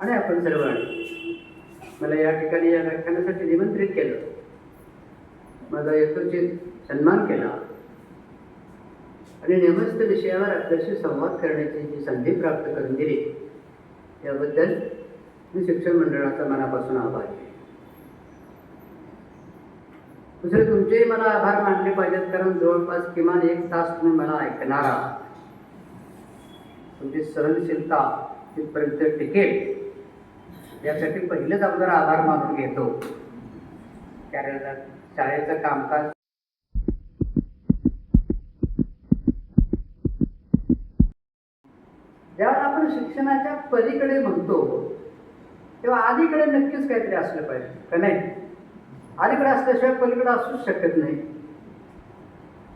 आणि आपण सर्वांनी मला या ठिकाणी या व्याख्यानासाठी निमंत्रित केलं. माझा यथोचित सन्मान केला. आणि नेमस्त विषयावर आपल्याशी संवाद करण्याची जी संधी प्राप्त करून दिली याबद्दल मी शिक्षण मंडळाचा मनापासून आभार आहे. दुसरे तुमचेही मला आभार मानले पाहिजेत कारण जवळपास किमान एक तास तुम्ही मला ऐकणार. आहात तुमची सहनशीलता तिथपर्यंत टिकेल. यासाठी पहिलेच अगोदर आधार मानून घेतो. कारण शाळेचं कामकाज जेव्हा आपण शिक्षणाच्या पलीकडे म्हणतो तेव्हा आधीकडे नक्कीच काहीतरी असलं पाहिजे का नाही? अलीकडे असल्याशिवाय पलीकडे असूच शकत नाही.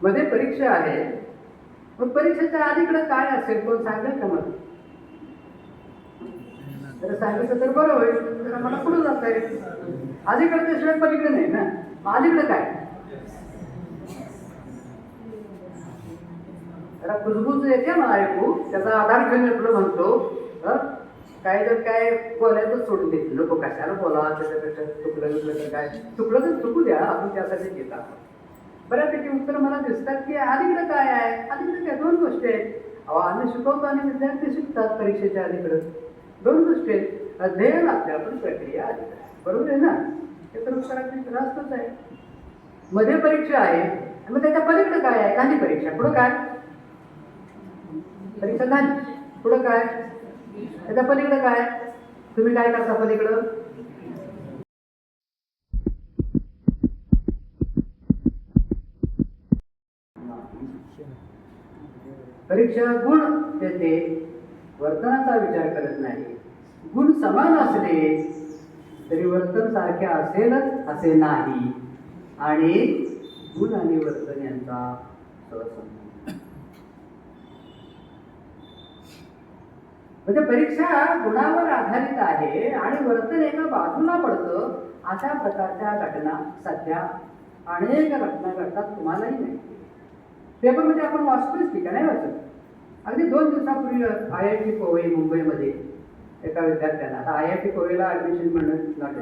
मध्ये परीक्षा आहे मग परीक्षेच्या अलीकडे काय असेल कोण सांगेल का मला? जर सांगितलं तर बरं होईल तर मला पुढे जाता येईल अलीकडे त्याशिवाय पलीकडे नाही ना? मग काय? जरा कुजबूज येते मला ऐकू. त्याचा आधार घेऊन आपलं म्हणतो. काय जर काय बोलायचं सोडून देत लोक कशाला बोला त्याच्यापेक्षा चुकलं तर काय? चुकलं तर चुकू द्या. आपण त्यासाठी घेत आहोत. बऱ्यापैकी उत्तर मला दिसतात की अलीकडे काय आहे? अलीकडे काय? दोन गोष्टी आहेत. अहो आम्ही शिकवतो आणि विद्यार्थी शिकतात परीक्षेच्या अलीकडं. दोन गोष्टी आहेत. अध्ययन आपल्या पण प्रक्रिया आली बरोबर आहे ना? ते तर उत्तराची रास्तच आहे. मध्ये परीक्षा आहे. आणि मग त्याच्या पलीकडे काय आहे? झाली परीक्षा. पुढं काय? परीक्षा झाली. पुढं काय? त्याच्या पलीकडं काय? तुम्ही काय करता पलीकडं? परीक्षा गुण देते. वर्तनाचा विचार करत नाही. गुण समान असले तरी वर्तन सारखे असेलच असे नाही. आणि गुण आणि वर्तन यांचा म्हणजे परीक्षा गुणावर आधारित आहे आणि वर्तन एका बाजूला पडतं. अशा प्रकारच्या घटना सध्या अनेक घटना घडतात तुम्हालाही नाही पेपरमध्ये आपण वाचतोच की का नाही वाचत? अगदी दोन दिवसापूर्वी आय आय टी कोवई मुंबईमध्ये एका विद्यार्थ्याला आता आय आय टी कोवईला ॲडमिशन मिळणं नॉट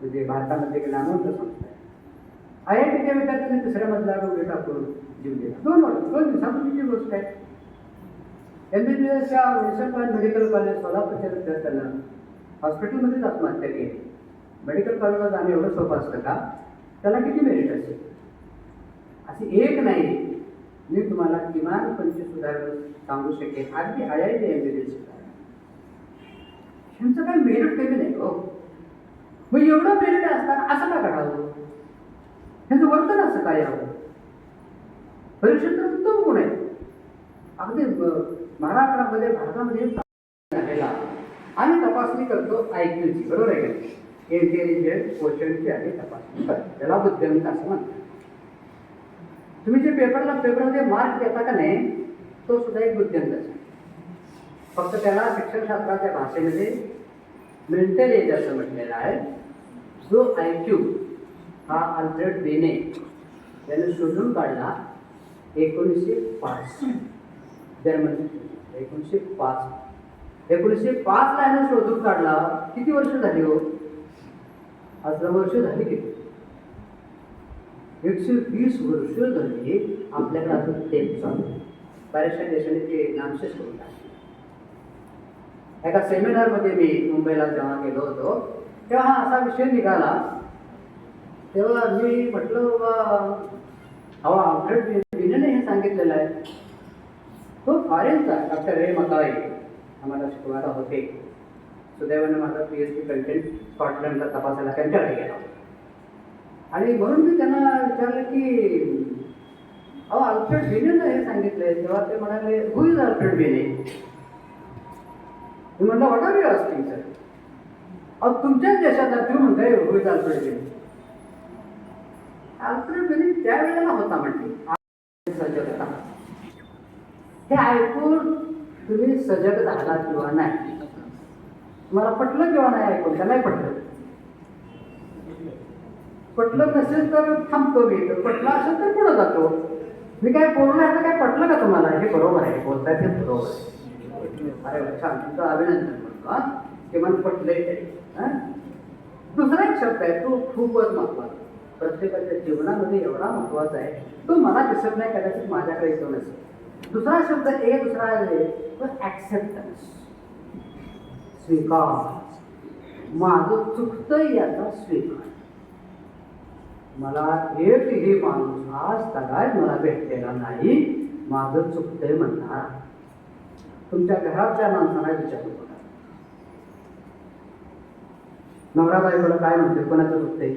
म्हणजे भारतामध्ये एक नामवंत संस्था आहे. आय आय टीच्या विद्यार्थ्यांनी दुसऱ्या मधला डोळे टाकून जीव दिला. दोन वर्ष दोन दिवसापूर्वीची गोष्ट आहे. एम बी बी एसच्या विल्सन मेडिकल कॉलेज सोलापूरच्या विद्यार्थ्यांना हॉस्पिटलमध्येच आत्महत्या केली. मेडिकल कॉलेजला जाणं एवढं सोपं असतं का? त्याला किती मेरिट असेल? अशी एक नाही. मी तुम्हाला किमान पंचवीस उदाहरण सांगू शकेन. अगदी I I T M B B S ह्यांचं काही मेरिट कमी नाही हो मग एवढं मेरिट असताना असं का करावं? ह्यांचं वर्तन असं काय यावं? परीक्षेत तर उत्तम गुण आहे. अगदी महाराष्ट्रामध्ये भारतामध्ये झालेला. आम्ही तपासणी करतो आय क्यूची बरोबर आहे का? इंटेलिजंट क्वेश्चनची आम्ही तपासणी करतो. त्याला बुद्धिमत्ता असं म्हणतात. तुम्ही जे पेपरला पेपरमध्ये मार्क देता का नाही तो सुद्धा एक बुद्धिमत्ताच आहे फक्त त्याला शिक्षणशास्त्राच्या भाषेमध्ये मेंटल एज असं म्हटलेलं आहे जो आय क्यू हा अल्फ्रेड बेने त्याने शोधून काढला एकोणीसशे पाच. जर्मन एकोणीसशे पाच. एकोणीसशे पाचला यानं शोधून काढला. किती वर्ष झाली हो? आज वर्ष झाली किती? एकशे वीस वर्ष झाली आपल्याकडे अजून टेप चालू आहे. बऱ्याचशा देशांनी ते नामशेष करून टाकले. एका सेमिनारमध्ये मी मुंबईला जेव्हा गेलो होतो तेव्हा हा असा विषय निघाला. तेव्हा मी म्हटलं हवा अहो अल्फ्रेड हे सांगितलेलं आहे. हो, तो फॉरेनचा डॉक्टर रे मकाई आम्हाला शिकवायला होते. सुदैवाने माझा पी एच डी कंटेंट स्कॉटलंडला तपासायला त्यांच्याकडे गेला आणि म्हणून मी त्यांना विचारलं की अहो अल्फ्रेड बेनेनं हे सांगितलंय. तेव्हा ते म्हणाले हु इज अल्फ्रेड बेने मी म्हणलं व्हॉट आर युअर असतील सर अहो तुमच्याच देशात तुम्ही म्हणताय who is Alfred Binet Alfred त्या त्यावेळेला होता म्हणते सजगता हे ऐकून तुम्ही सजग झाला किंवा नाही? तुम्हाला पटलं किंवा नाही ऐकून? का नाही पटलं. पटलं नसेल तर थांबतो मी. तर पटलं असेल तर पुढं जातो. मी काय बोललो आता काय पटलं का तुम्हाला? हे बरोबर आहे. बोलताय ते बरोबर आहे. अरे छान. तुमचं अभिनंदन म्हणतो हा. किमान पटलंय दुसरा एक शब्द आहे तो खूपच महत्त्वाचा. प्रत्येकाच्या जीवनामध्ये एवढा महत्त्वाचा आहे. तो मला दिसत नाही कदाचित माझ्याकडे येतो नसेल. दुसरा शब्द ए दुसरा आहे तो ऍक्सेप्टन्स स्वीकार. माझं चुकतंय याचा स्वीकार. मला एकही माणूस आज तगाय मला भेटलेला नाही माझं चुकतंय म्हणणार. तुमच्या घरातल्या माणसांना विचारू बघा नवरा बायकोला काय म्हणते? कोणाचं चुकतंय?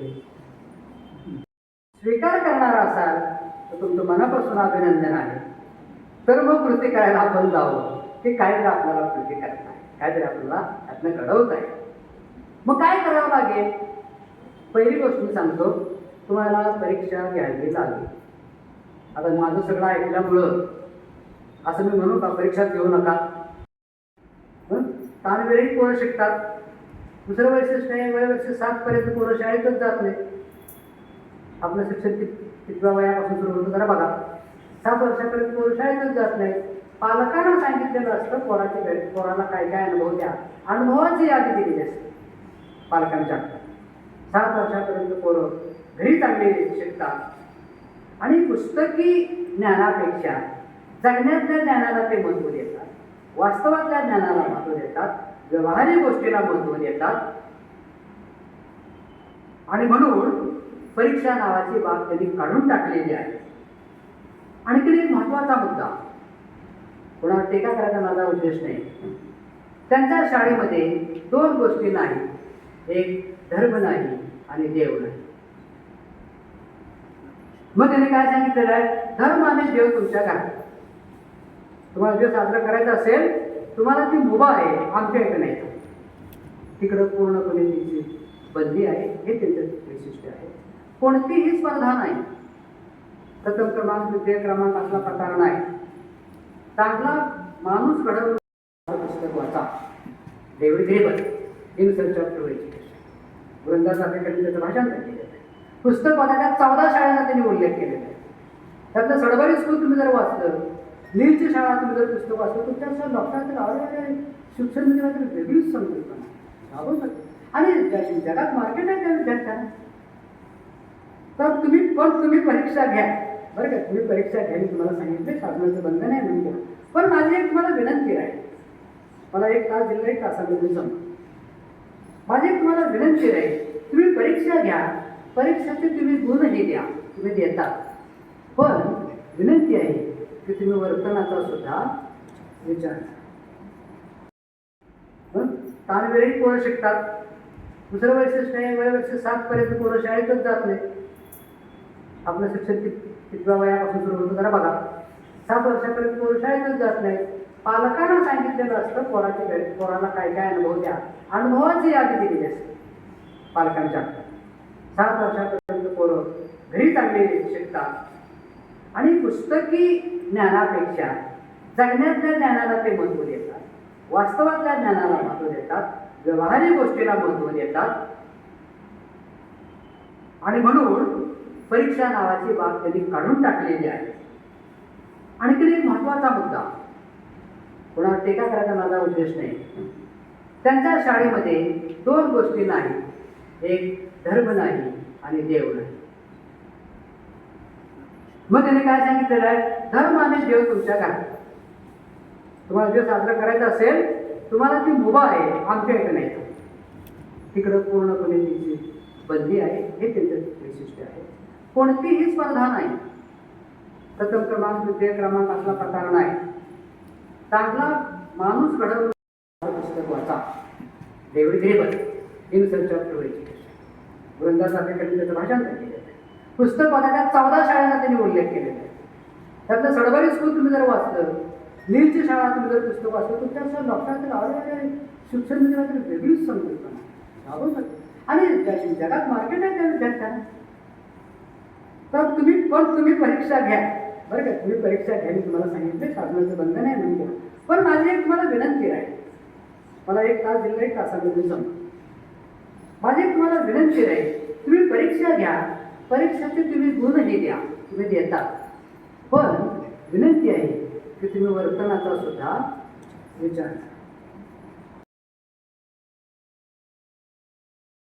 स्वीकार करणार असाल तर तुमचं मनापासून अभिनंदन आहे. तर मग कृती करायला आपण जावं. की काहीतरी आपल्याला कृती करत आहे काहीतरी आपल्याला त्यातनं घडवत आहे. मग काय करावं लागेल? पहिली गोष्ट मी सांगतो तुम्हाला परीक्षा घ्यायची लागेल आता माझं सगळं ऐकल्यामुळं असं मी म्हणू का परीक्षा घेऊ नका? हं? ताणवेळी पोरं शिकतात. दुसरं वैशिष्ट्य आहे वय वर्ष सातपर्यंत पोरं शाळेतच जात नाही आपलं शिक्षण कित कितव्या वयापासून सुरू होतं जरा बघा. सात वर्षापर्यंत पोरं शाळेतच जात नाही पालकांना सांगितलेलं असतं पोराची भेट पोराला काय काय अनुभव द्या. अनुभवाची यादी दिलेली असते. पालकांच्या सात वर्षापर्यंत पोरं घरी चांगले शिकतात. आणि पुस्तकी ज्ञानापेक्षा जगण्यातल्या ज्ञानाला ते महत्त्व देतात. वास्तवातल्या ज्ञानाला महत्त्व देतात. व्यवहारिक गोष्टीला महत्त्व देतात. आणि म्हणून परीक्षा नावाची बाब त्यांनी काढून टाकलेली आहे. आणखी एक महत्त्वाचा मुद्दा. कोणावर टीका करायचा माझा उद्देश नाही. त्यांच्या शाळेमध्ये दोन गोष्टी नाही एक धर्म नाही. आणि देव नाही. मग त्याने काय सांगितलेलं आहे? धर्म आणि देव तुमच्या घरात. तुम्हाला जे साजरा करायचा असेल तुम्हाला ती मुभा आहे आमच्या इकडे नाही. तिकडं पूर्णपणे तिची बंदी आहे हे त्यांचं वैशिष्ट्य आहे. कोणतीही स्पर्धा नाही. प्रथम क्रमांक द्वितीय क्रमांक असला प्रकार नाही. चांगला माणूस घडवून पुस्तक वाचा David Graeber in search of true education त्याचं भाषांतर केलेलं आहे. पुस्तक वाचण्यात चौदा शाळांना त्यांनी उल्लेख केलेला आहे. त्यातलं सडबडी स्कूल तुम्ही जर वाचलं नीलची शाळा तुम्ही जर पुस्तक वाचलं तुमच्या असं लक्षात आवडले शिक्षण म्हणजे वेगळीच संकल्पना राबवू शकते आणि जगात मार्केट आहे त्या विद्यार्थ्यांना. तर तुम्ही पण तुम्ही परीक्षा घ्या. बरं का? तुम्ही परीक्षा घ्या मी तुम्हाला सांगितले साधनाचं बंधन आहे म्हणून. घ्या पण माझी एक तुम्हाला विनंती आहे. मला एक तास दिला एक तासामध्ये जमतो माझी तुम्हाला विनंती आहे तुम्ही परीक्षा घ्या. परीक्षाचे तुम्ही गुणही द्या. तुम्ही देता. पण विनंती आहे की तुम्ही वर्तनाचा सुद्धा विचार करा. हं? ताणवेळी पोरं शिकतात. दुसरं वैशिष्ट्य नाही वय वर्ष सातपर्यंत पोरं शाळेतच जात नाही आपलं शिक्षण कित कितव्या वयापासून सुरू होतं जरा बघा. सात वर्षापर्यंत पोरं शाळेतच जात नाही पालकांना सांगितलेलं असतं पोराची भेट पोराला काय काय अनुभव द्या. अनुभवाची यादी दिलेली असते पालकांच्या. सात वर्षापर्यंत पोरं घरी चांगले शिकतात. आणि पुस्तकी ज्ञानापेक्षा जगण्यातल्या ज्ञानाला ते महत्त्व देतात. वास्तवातल्या ज्ञानाला महत्त्व देतात. व्यवहारिक गोष्टीला महत्त्व देतात. आणि म्हणून परीक्षा नावाची बाब त्यांनी काढून टाकलेली आहे. आणखी एक महत्त्वाचा मुद्दा. कोणावर टीका करायचा माझा उद्देश नाही. त्यांच्या शाळेमध्ये दोन गोष्टी नाही एक धर्म नाही आणि देव नाही. मग त्याने काय सांगितलेलं आहे? धर्म आणि देव तुमच्या घरात. तुम्हाला जे साजरा करायचं असेल तुम्हाला ती मुभा आहे आमच्या इकडे नाही. तिकडं पूर्णपणे तिची बंदी आहे हे त्यांचं वैशिष्ट्य आहे. कोणतीही स्पर्धा नाही. प्रथम क्रमांक द्वितीय क्रमांक असला प्रकार नाही. चांगला माणूस घडवून पुस्तक वाचा David Graeber in search of true education Vrinda त्याचं भाषांतर केलेलं आहे. पुस्तक वाचण्यात चौदा शाळांना त्यांनी उल्लेख केलेला आहे. त्यातलं सडबडी स्कूल तुम्ही जर वाचलं नीलची शाळा तुम्ही जर पुस्तक वाचलं तर त्या लक्षात आवडले शिक्षण म्हणजे वेगळीच संकल्पना. राबवू शकते आणि जगात मार्केट आहे त्या विद्यार्थ्यांना तर तुम्ही पण तुम्ही परीक्षा घ्या. बरं का? तुम्ही परीक्षा घ्या मी तुम्हाला सांगितले साधनाचं बंधन आहे म्हणून घ्या. पण माझी एक तुम्हाला विनंती आहे. मला एक तास दिला एक तासामध्ये जमलं. माझी एक तुम्हाला विनंती आहे तुम्ही परीक्षा घ्या. परीक्षाचे तुम्ही गुणही द्या तुम्ही देता. पण विनंती आहे की तुम्ही वर्तनाचा सुद्धा विचार करा.